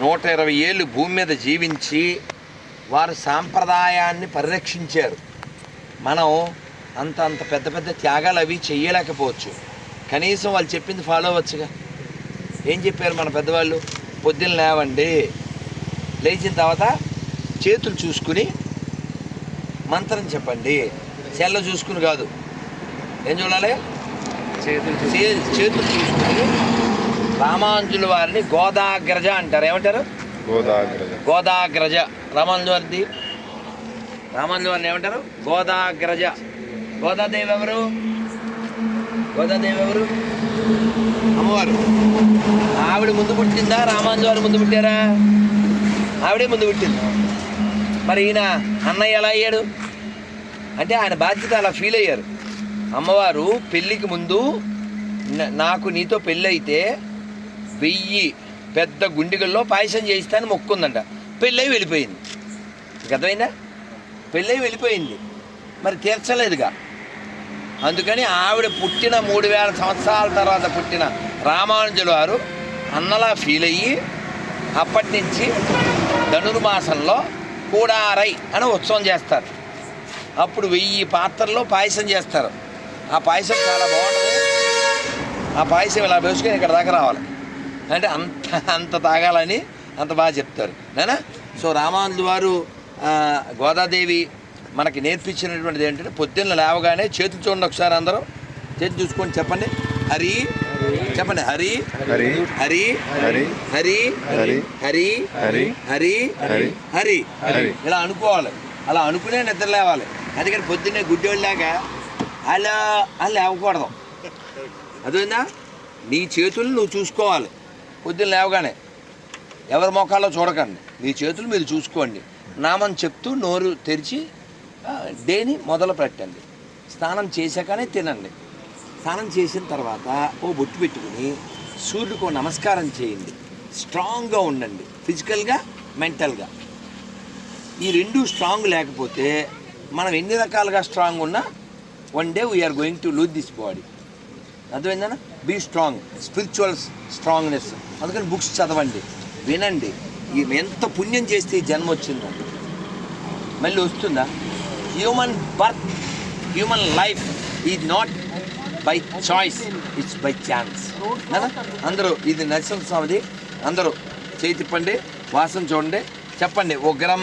నూట ఇరవై ఏళ్ళు భూమి మీద జీవించి వారు సాంప్రదాయాన్ని పరిరక్షించారు. మనం అంత అంత పెద్ద పెద్ద త్యాగాలు అవి చేయలేకపోవచ్చు. కనీసం వాళ్ళు చెప్పింది ఫాలో అవ్వచ్చుగా ఏం చెప్పారు మన పెద్దవాళ్ళు? పొద్దున్న లేవండి. లేచిన తర్వాత చేతులు చూసుకుని మంత్రం చెప్పండి. సెల్ల చూసుకుని కాదు. ఏం చూడాలి? చేతులు చేతులు చూసుకుని రామాంజుల వారిని గోదాగ్రజ అంటారు. ఏమంటారు? గోదాగ్రజ. గోదాగ్రజ. రామాంజు వారిది? రామాంజు వారిని ఏమంటారు? గోదాగ్రజ. గోదాదేవి ఎవరు గోదాదేవి ఎవరు అమ్మవారు. ఆవిడ ముందు పుట్టిందా? రామాంజు వారు ముందు పుట్టారా? ఆవిడే ముందు పుట్టింది. మరి ఈయన అన్నయ్య ఎలా అయ్యాడు? అంటే ఆయన బాధ్యత అలా ఫీల్ అయ్యారు. అమ్మవారు పెళ్ళికి ముందు "న- నాకు నీతో పెళ్ళి అయితే వెయ్యి పెద్ద గుండిగల్లో పాయసం చేయిస్తాను మొక్కుందంట. పెళ్ళై వెళ్ళిపోయింది. మీకు అర్థమైందా? పెళ్ళై వెళ్ళిపోయింది. మరి తీర్చలేదుగా. అందుకని ఆవిడ పుట్టిన మూడు వేల సంవత్సరాల తర్వాత పుట్టిన రామానుజులు వారు అన్నలా ఫీల్ అయ్యి అప్పటి నుంచి ధనుర్మాసంలో కూడారై అని ఉత్సవం చేస్తారు. అప్పుడు వెయ్యి పాత్రల్లో పాయసం చేస్తారు. ఆ పాయసం చాలా బాగుంటుంది. ఆ పాయసం ఇలా వేసుకొని ఇక్కడ దాకా రావాలి. అంటే అంత అంత తాగాలని అంత బాగా చెప్తారు నేనా సో రామానుజు వారు గోదాదేవి మనకి నేర్పించినటువంటిది ఏంటంటే పొద్దున్న లేవగానే చేతులు చూడండి ఒకసారి అందరూ చేతి చూసుకొని చెప్పండి హరి చెప్పండి హరి హరి హరి హరి హరి హరి హరి హరి హరి హరి హరి. ఇలా అనుకోవాలి అలా అనుకునే నిద్ర లేవాలి అందుకని పొద్దున్నే గుడ్డోళ్ళలాగా అలా అలా లేవకూడదు అదేందా నీ చేతులు నువ్వు చూసుకోవాలి పొద్దున్న లేవగానే ఎవరి మొఖాల్లో చూడకండి. మీ చేతులు మీరు చూసుకోండి. నామని చెప్తూ నోరు తెరిచి డేని మొదలు పెట్టండి. స్నానం చేశాకనే తినండి. స్నానం చేసిన తర్వాత ఓ బొట్టు పెట్టుకుని సూర్యుడికి ఓ నమస్కారం చేయండి. స్ట్రాంగ్గా ఉండండి. ఫిజికల్గా మెంటల్గా. ఈ రెండు స్ట్రాంగ్ లేకపోతే మనం ఎన్ని రకాలుగా స్ట్రాంగ్ ఉన్నా one day we are going to lose this body అర్థమైందనా be strong spiritual strongness అందుకని బుక్స్ చదవండి. వినండి. ఎంత పుణ్యం చేస్తే ఈ జన్మ వచ్చిందండి మళ్ళీ వస్తుందా? Human birth human life is not by choice it's by chance అందరూ ఇది నరసింహస్వామిది. అందరూ చేతిప్పండి వాసన చూడండి. చెప్పండి ఉగ్రం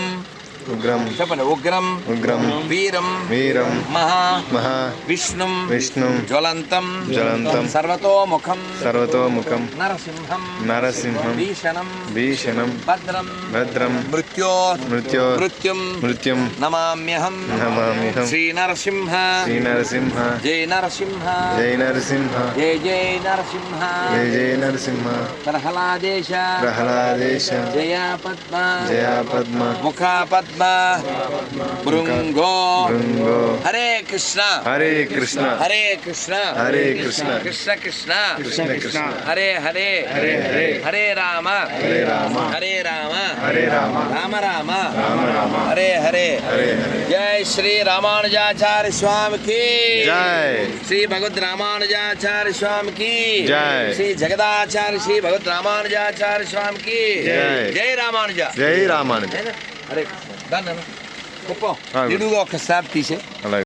ఉగ్రం చెప్పండి ఉగ్రం ఉగ్రం వీరం. వీరం. మహా. మహా. విష్ణుం. విష్ణుం. జ్వలంతం. జ్వలంతం. సర్వతోముఖం. సర్వతోముఖం. నరసింహం. నరసింహం. భీషణం. భీషణం. భద్రం. భద్రం. మృత్యో. మృత్యో. మృత్యుం. మృత్యుం. నమామ్యహం నమామ్యహం శ్రీ నరసింహ శ్రీ నరసింహ జై నరసింహ జై నరసింహ జై జై నరసింహ జై జై నరసింహ ప్రహ్లాదేశ. ప్రహ్లాదేశ. జయ పద్మ. జయ పద్మ. ముఖ పద్మ. पद्मा हरे कृष्णा। हरे कृष्णा। हरे कृष्णा। हरे कृष्णा। कृष्ण कृष्णा। कृष्ण कृष्णा। हरे हरे। हरे हरे। हरे राम। हरे राम। हरे राम। हरे राम। राम राम। राम राम। हरे। हरे हरे। जय श्री रामानुजाचार्य स्वामी की। जय। श्री भगवत रामानुजाचार्य स्वामी की। जय। श्री जगदाचार्य श्री भगवत रामानुजाचार्य स्वामी की। जय। जय रामानुजा। जय रामानुजा। है ना? హరే కృష్ణ దాన్ని కుప్పం. నిడుగా ఒక తీసే అలాగే.